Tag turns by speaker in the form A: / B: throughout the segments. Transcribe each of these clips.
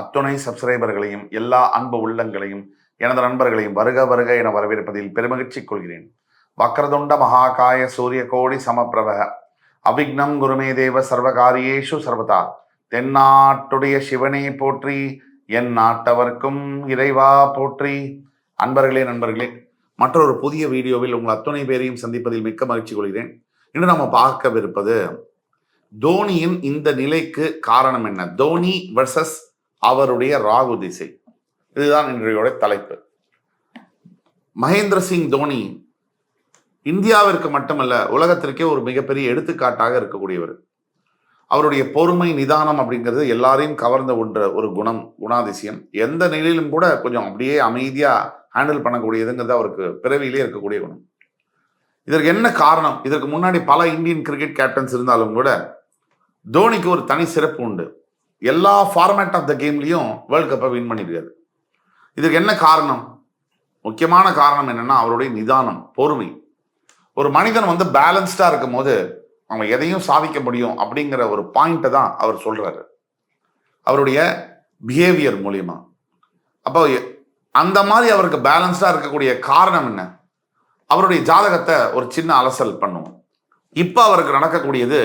A: அத்துணை சப்ஸ்கிரைபர்களையும் எல்லா அன்பு உள்ளங்களையும் எனது நண்பர்களையும் வருக வருக என வரவேற்பதில் பெருமகிழ்ச்சி கொள்கிறேன். வக்ரதுண்ட மகாகாய சூரிய கோடி சமப்பிரப அவிக்னம் குருமே தேவ சர்வகாரியேஷு சர்வதா தென்னாட்டுடைய சிவனே போற்றி என் நாட்டவர்க்கும் இறைவா போற்றி. அன்பர்களே நண்பர்களே மற்றொரு புதிய வீடியோவில் உங்கள் அத்துணை பேரையும் சந்திப்பதில் மிக்க மகிழ்ச்சி கொள்கிறேன். இன்று நம்ம பார்க்கவிருப்பது தோனியின் இந்த நிலைக்கு காரணம் என்ன? தோனி வர்சஸ் அவருடைய ராகு திசை. இதுதான் இன்றையோட தலைப்பு. மகேந்திர சிங் தோனி இந்தியாவிற்கு மட்டுமல்ல உலகத்திற்கே ஒரு மிகப்பெரிய எடுத்துக்காட்டாக இருக்கக்கூடியவர். அவருடைய பொறுமை நிதானம் அப்படிங்கிறது எல்லாரையும் கவர்ந்த ஒன்ற ஒரு குணம் குணாதிசயம். எந்த நிலையிலும் கூட கொஞ்சம் அப்படியே அமைதியாக ஹேண்டில் பண்ணக்கூடியதுங்கிறது அவருக்கு பிறவியிலே இருக்கக்கூடிய குணம். இதற்கு என்ன காரணம்? இதற்கு முன்னாடி பல இந்தியன் கிரிக்கெட் கேப்டன்ஸ் இருந்தாலும் கூட தோனிக்கு ஒரு தனி சிறப்பு உண்டு. எல்லா ஃபார்மேட் ஆஃப் த கேம்லையும் வேர்ல்ட் கப்பை வின் பண்ணியிருக்காரு இதுக்கு என்ன காரணம்? முக்கியமான காரணம் என்னன்னா அவருடைய நிதானம் பொறுமை. ஒரு மனிதன் வந்து பேலன்ஸ்டா இருக்கும் போது அவன் எதையும் சாதிக்க முடியும் அப்படிங்கிற ஒரு பாயிண்ட்டை தான் அவர் சொல்றாரு. அவருடைய பிஹேவியர் மூலியமா. அப்போ அந்த மாதிரி அவருக்கு பேலன்ஸ்டா இருக்கக்கூடிய காரணம் என்ன? அவருடைய ஜாதகத்தை ஒரு சின்ன அலசல் பண்ணுவோம். இப்போ அவருக்கு நடக்கக்கூடியது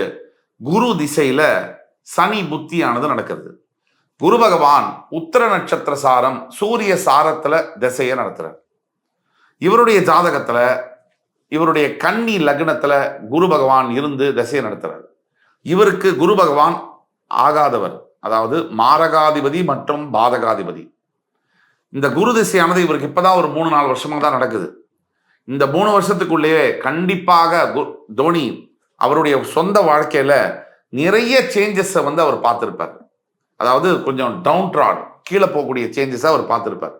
A: குரு திசையில சனி புத்தியானது நடக்கிறது. குரு பகவான் உத்தர நட்சத்திர சாரம் சூரிய சாரத்துல திசையை நடத்துறார். இவருடைய ஜாதகத்துல இவருடைய கன்னி லக்னத்துல குரு பகவான் இருந்து திசையை நடத்துறார். இவருக்கு குரு பகவான் ஆகாதவர் அதாவது மாரகாதிபதி மற்றும் பாதகாதிபதி. இந்த குரு திசையானது இவருக்கு இப்பதான் ஒரு மூணு நாலு வருஷமாக தான் நடக்குது. இந்த மூணு வருஷத்துக்குள்ளேயே கண்டிப்பாக கு- தோனி அவருடைய சொந்த வாழ்க்கையில நிறைய சேஞ்சஸை வந்து அவர் பார்த்துருப்பார். அதாவது கொஞ்சம் டவுன் ட்ராட் கீழே போகக்கூடிய சேஞ்சஸை அவர் பார்த்துருப்பார்.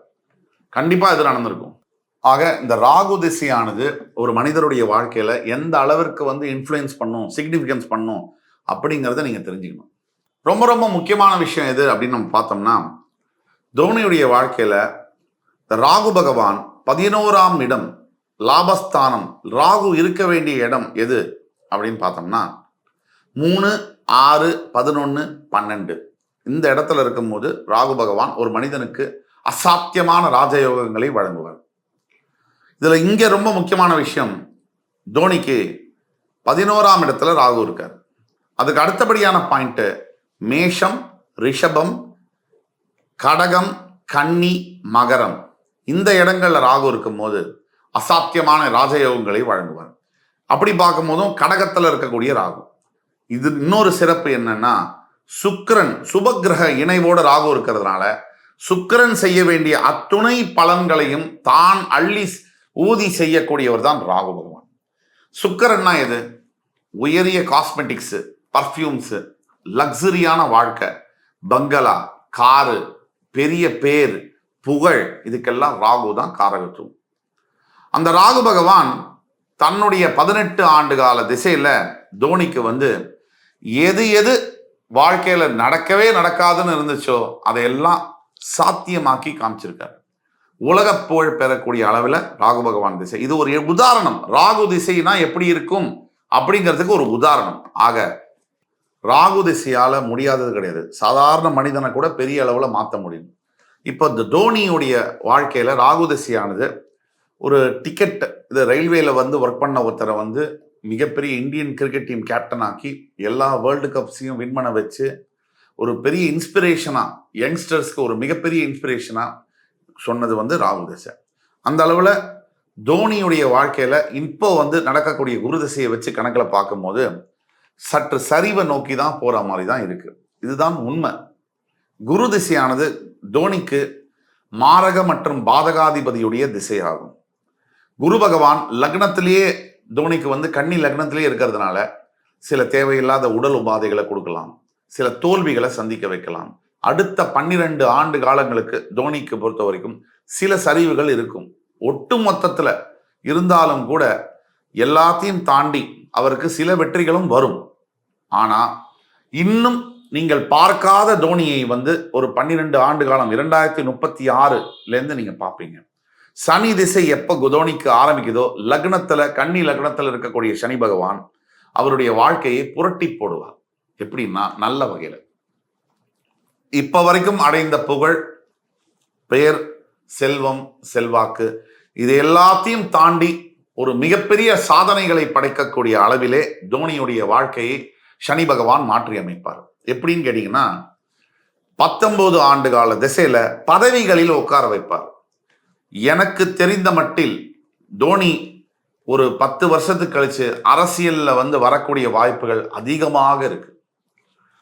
A: கண்டிப்பாக இது நடந்திருக்கும். ஆக இந்த ராகு திசையானது ஒரு மனிதருடைய வாழ்க்கையில் எந்த அளவிற்கு வந்து இன்ஃப்ளூயன்ஸ் பண்ணும் சிக்னிஃபிகன்ஸ் பண்ணும் அப்படிங்கிறத நீங்கள் தெரிஞ்சுக்கணும். ரொம்ப ரொம்ப முக்கியமான விஷயம் எது அப்படின்னு நம்ம பார்த்தோம்னா தோனியுடைய வாழ்க்கையில் இந்த ராகு பகவான் பதினோராம் இடம் லாபஸ்தானம் ராகு இருக்க வேண்டிய இடம் எது அப்படின்னு பார்த்தோம்னா மூணு ஆறு பதினொன்று பன்னெண்டு. இந்த இடத்துல இருக்கும்போது ராகு பகவான் ஒரு மனிதனுக்கு அசாத்தியமான ராஜயோகங்களை வழங்குவார். இதுல இங்க ரொம்ப முக்கியமான விஷயம் தோனிக்கு பதினோராம் இடத்துல ராகு இருக்கார். அதுக்கு அடுத்தபடியான பாயிண்ட் மேஷம் ரிஷபம் கடகம் கன்னி மகரம். இந்த இடங்கள்ல ராகு இருக்கும்போது அசாத்தியமான ராஜயோகங்களை வழங்குவார். அப்படி பார்க்கும்போதும் கடகத்தில் இருக்கக்கூடிய ராகு. இது இன்னொரு சிறப்பு என்னன்னா சுக்கரன் சுபக்கிரக இணைவோட ராகு இருக்கிறதுனால சுக்கிரன் செய்ய வேண்டிய அத்துணை பலன்களையும் தான் அள்ளி ஊதி செய்யக்கூடியவர் தான் ராகு பகவான். சுக்கரன்னா எது? உயரிய காஸ்மெட்டிக்ஸு பர்ஃப்யூம்ஸு லக்ஸரியான வாழ்க்கை. பங்களா காரு பெரிய பேர் புகழ் இதுக்கெல்லாம் ராகு தான் காரகத்துவம். அந்த ராகு பகவான் தன்னுடைய பதினெட்டு ஆண்டு கால திசையில தோனிக்கு வந்து எது எது வாழ்க்கையில நடக்கவே நடக்காதுன்னு இருந்துச்சோ அதையெல்லாம் சாத்தியமாக்கி காமிச்சிருக்காரு. உலக புகழ் பெறக்கூடிய அளவில் ராகு பகவான் திசை. இது ஒரு உதாரணம். ராகு திசைனா எப்படி இருக்கும்? அப்படிங்கிறதுக்கு ஒரு உதாரணம். ஆக ராகு திசையால முடியாதது கிடையாது. சாதாரண மனிதனை கூட பெரிய அளவில் மாற்ற முடியும். இப்போ இந்த தோனியுடைய வாழ்க்கையில ராகு திசையானது ஒரு டிக்கெட் இது ரயில்வேல வந்து ஒர்க் பண்ண ஒருத்தரை வந்து மிகப்பெரிய இந்தியன் கிரிக்கெட் டீம் கேப்டன் ஆக்கி எல்லா வேர்ல்டு கப்ஸையும் வின் பண்ண வச்சு ஒரு பெரிய இன்ஸ்பிரேஷனா யங்ஸ்டர்ஸ்க்கு ஒரு மிகப்பெரிய இன்ஸ்பிரேஷனா சொன்னது வந்து ராகுல் திசை. அந்த அளவில் தோனியுடைய வாழ்க்கையில இப்போ வந்து நடக்கக்கூடிய குரு திசையை வச்சு கணக்கில் பார்க்கும்போது சற்று சரிவை நோக்கி தான் போற மாதிரி தான் இருக்கு. இதுதான் உண்மை. குரு திசையானது தோனிக்கு மாரக மற்றும் பாதகாதிபதியுடைய திசையாகும். குரு பகவான் லக்னத்திலேயே தோனிக்கு வந்து கன்னி லக்னத்திலே இருக்கிறதுனால சில தேவையில்லாத உடல் உபாதைகளை கொடுக்கலாம். சில தோல்விகளை சந்திக்க வைக்கலாம். அடுத்த பன்னிரண்டு ஆண்டு காலங்களுக்கு தோனிக்கு பொறுத்த வரைக்கும் சில சரிவுகள் இருக்கும். ஒட்டு மொத்தத்தில் இருந்தாலும் கூட எல்லாத்தையும் தாண்டி அவருக்கு சில வெற்றிகளும் வரும். ஆனால் இன்னும் நீங்கள் பார்க்காத தோனியை வந்து ஒரு பன்னிரெண்டு ஆண்டு காலம் இரண்டாயிரத்தி முப்பத்தி ஆறுலேருந்து நீங்கள் பார்ப்பீங்க. சனி திசை எப்போ குதோனிக்கு ஆரம்பிக்குதோ லக்னத்துல கன்னி லக்னத்துல இருக்கக்கூடிய சனி பகவான் அவருடைய வாழ்க்கையை புரட்டி போடுவார். எப்படின்னா நல்ல வகையில். இப்போ வரைக்கும் அடைந்த புகழ் பெயர் செல்வம் செல்வாக்கு இது எல்லாத்தையும் தாண்டி ஒரு மிகப்பெரிய சாதனைகளை படைக்கக்கூடிய அளவிலே தோனியுடைய வாழ்க்கையை சனி பகவான் மாற்றி அமைப்பார் எப்படின்னு கேட்டிங்கன்னா பத்தொன்பது ஆண்டு கால திசையில பதவிகளில் உட்கார வைப்பார். எனக்கு தெரிந்த மட்டில் தோனி ஒரு பத்து வருஷத்துக்கு கழிச்சு அரசியலில் வந்து வரக்கூடிய வாய்ப்புகள் அதிகமாக இருக்கு.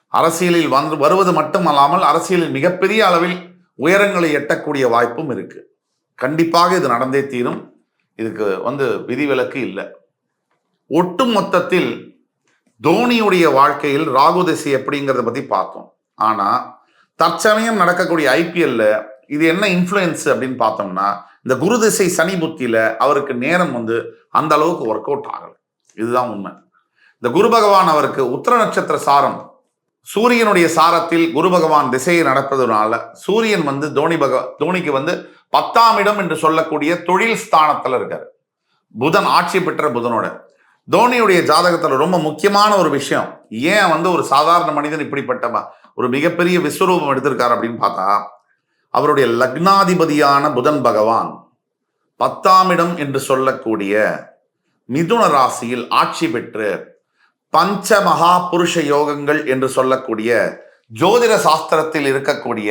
A: அரசியலில் வந்து வருவது மட்டுமல்லாமல் அரசியலில் மிகப்பெரிய அளவில் உயரங்களை எட்டக்கூடிய வாய்ப்பும் இருக்கு. கண்டிப்பாக இது நடந்தே தீரும். இதுக்கு வந்து விதிவிலக்கு இல்லை. ஒட்டு மொத்தத்தில் தோனியுடைய வாழ்க்கையில் ராகு திசை எப்படிங்கிறத பத்தி பார்த்தோம். ஆனா தற்சமயம் நடக்கக்கூடிய ஐபிஎல்ல இது என்ன இன்ஃப்ளூயன்ஸ் அப்படின்னு பார்த்தோம்னா இந்த குரு திசை சனி புத்தியில அவருக்கு நேரம் வந்து அந்த அளவுக்கு ஒர்க் அவுட் ஆகலை. இதுதான் உண்மை. இந்த குரு பகவான் அவருக்கு உத்தர நட்சத்திர சாரம் சூரியனுடைய சாரத்தில் குரு பகவான் திசையை நடப்பதனால சூரியன் வந்து தோனி பக தோனிக்கு வந்து பத்தாம் இடம் என்று சொல்லக்கூடிய தொழில் ஸ்தானத்தில் இருக்கார். புதன் ஆட்சி பெற்ற புதனோட. தோனியுடைய ஜாதகத்தில் ரொம்ப முக்கியமான ஒரு விஷயம் ஏன் வந்து ஒரு சாதாரண மனிதன் இப்படிப்பட்ட ஒரு மிகப்பெரிய விஸ்வரூபம் எடுத்திருக்காரு அப்படின்னு பார்த்தா அவருடைய லக்னாதிபதியான புதன் பகவான் பத்தாம் இடம் என்று சொல்லக்கூடிய மிதுன ராசியில் ஆட்சி பெற்று பஞ்ச மகா புருஷ யோகங்கள் என்று சொல்லக்கூடிய ஜோதிட சாஸ்திரத்தில் இருக்கக்கூடிய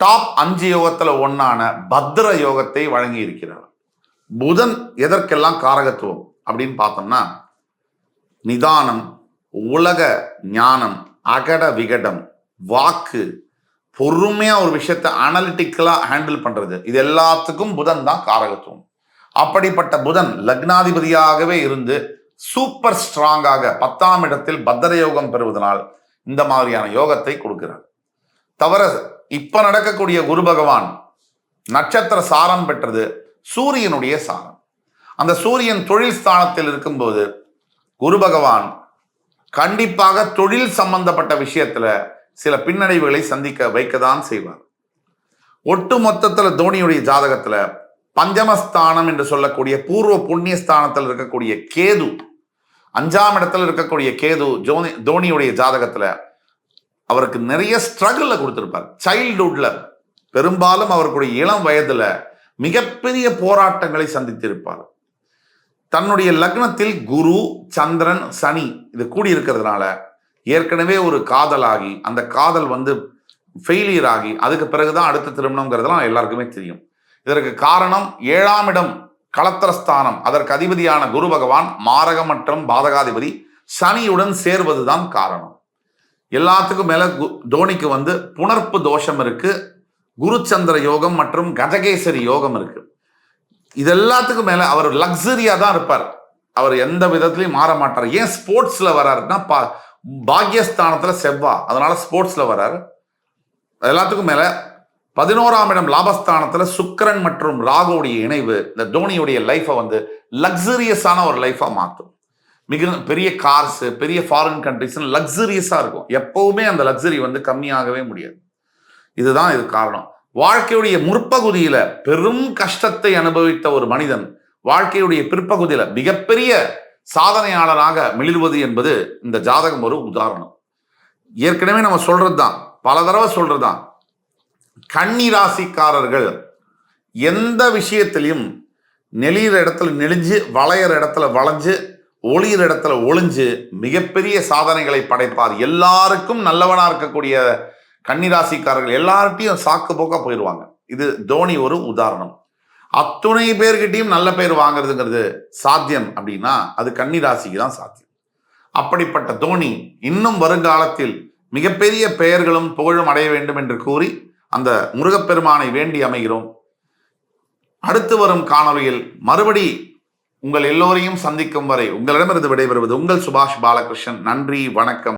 A: டாப் அஞ்சு யோகத்துல ஒன்னான பத்ர யோகத்தை வழங்கி இருக்கிறார் புதன் எதற்கெல்லாம் காரகத்துவம் அப்படின்னு பார்த்தோம்னா நிதானம் உலக ஞானம் அகட விகடம் வாக்கு பொறுமையா ஒரு விஷயத்தை அனலிட்டிக்கலா ஹேண்டில் பண்றது. இது எல்லாத்துக்கும் புதன் தான் காரகத்துவம். அப்படிப்பட்ட புதன் லக்னாதிபதியாகவே இருந்து சூப்பர் ஸ்ட்ராங்காக பத்தாம் இடத்தில் பத்திர யோகம் பெறுவதனால் இந்த மாதிரியான யோகத்தை கொடுக்கிறார். தவிர இப்ப நடக்கக்கூடிய குரு பகவான் நட்சத்திர சாரம் பெற்றது சூரியனுடைய சாரம். அந்த சூரியன் தொழில் ஸ்தானத்தில் இருக்கும்போது குரு பகவான் கண்டிப்பாக தொழில் சம்பந்தப்பட்ட விஷயத்துல சில பின்னடைவுகளை சந்திக்க வைக்க தான் செய்வார். ஒட்டு மொத்தத்துல தோனியுடைய ஜாதகத்துல பஞ்சமஸ்தானம் என்று சொல்லக்கூடிய பூர்வ புண்ணிய ஸ்தானத்தில் இருக்கக்கூடிய கேது அஞ்சாம் இடத்துல இருக்கக்கூடிய கேது ஜோனி தோனியுடைய ஜாதகத்துல அவருக்கு நிறைய ஸ்ட்ரகிள் கொடுத்திருப்பார். சைல்டுஹுட்ல பெரும்பாலும் அவருடைய இளம் வயதுல மிகப்பெரிய போராட்டங்களை சந்தித்திருப்பார். தன்னுடைய லக்னத்தில் குரு சந்திரன் சனி இது கூடி இருக்கிறதுனால ஏற்கனவே ஒரு காதலாகி அந்த காதல் வந்து ஃபெயிலியர் ஆகி அதுக்கு பிறகுதான் அடுத்த திருமணம்ங்கிறதுலாம் எல்லாருக்குமே தெரியும். இதற்கு காரணம் ஏழாம் இடம் களத்திரஸ்தானம் அதற்கு அதிபதியான குரு பகவான் மாரகம் மற்றும் பாதகாதிபதி சனியுடன் சேர்வதுதான் காரணம். எல்லாத்துக்கும் மேல தோனிக்கு வந்து புணர்ப்பு தோஷம் இருக்கு குருச்சந்திர யோகம் மற்றும் கஜகேசரி யோகம் இருக்கு. இது எல்லாத்துக்கும் மேல அவர் லக்ஸரியா தான் இருப்பார். அவர் எந்த விதத்திலையும் மாற மாட்டார். ஏன் ஸ்போர்ட்ஸ்ல வர்றாருன்னா பா பாக்யஸ்தானத்தில் செவ்வா அதனால ஸ்போர்ட்ஸ்ல வர்றாரு எல்லாத்துக்கும் மேல பதினோராம் இடம் லாபஸ்தானத்துல சுக்கரன் மற்றும் ராகுடைய இணைவு இந்த தோனியுடைய லைஃபை வந்து லக்ஸரியஸான ஒரு லைஃபா மாற்றும் மிக பெரிய கார்ஸ் பெரிய ஃபாரின் கண்ட்ரிஸ் லக்ஸரியஸா இருக்கும். எப்பவுமே அந்த லக்ஸரி வந்து கம்மியாகவே முடியாது. இதுதான் இது காரணம். வாழ்க்கையுடைய முற்பகுதியில பெரும் கஷ்டத்தை அனுபவித்த ஒரு மனிதன் வாழ்க்கையுடைய பிற்பகுதியில மிகப்பெரிய சாதனையாளராக மிளிர்வது என்பது இந்த ஜாதகம் ஒரு உதாரணம். ஏற்கனவே நம்ம சொல்றது தான் பல தடவை சொல்றது தான் கன்னி ராசிக்காரர்கள் எந்த விஷயத்திலையும் நெளிகிற இடத்துல நெளிஞ்சு வளையிற இடத்துல வளைஞ்சு ஒளியிற இடத்துல ஒளிஞ்சு மிகப்பெரிய சாதனைகளை படைப்பார். எல்லாருக்கும் நல்லவனாக இருக்கக்கூடிய கன்னிராசிக்காரர்கள் எல்லார்ட்டையும் சாக்கு போக்கா போயிடுவாங்க இது தோனி ஒரு உதாரணம். அத்துணை பேர்கிட்டையும் நல்ல பேர் வாங்குறதுங்கிறது சாத்தியம் அப்படின்னா அது கன்னிராசிக்கு தான் சாத்தியம். அப்படிப்பட்ட தோனி இன்னும் வருங்காலத்தில் மிகப்பெரிய பெயர்களும் புகழும் அடைய வேண்டும் என்று கூறி அந்த முருகப்பெருமானை வேண்டி அமைகிறோம். அடுத்து வரும் காணொலியில் மறுபடி உங்கள் எல்லோரையும் சந்திக்கும் வரை உங்களிடமிருந்து விடைபெறுவது உங்கள் சுபாஷ் பாலகிருஷ்ணன். நன்றி வணக்கம்.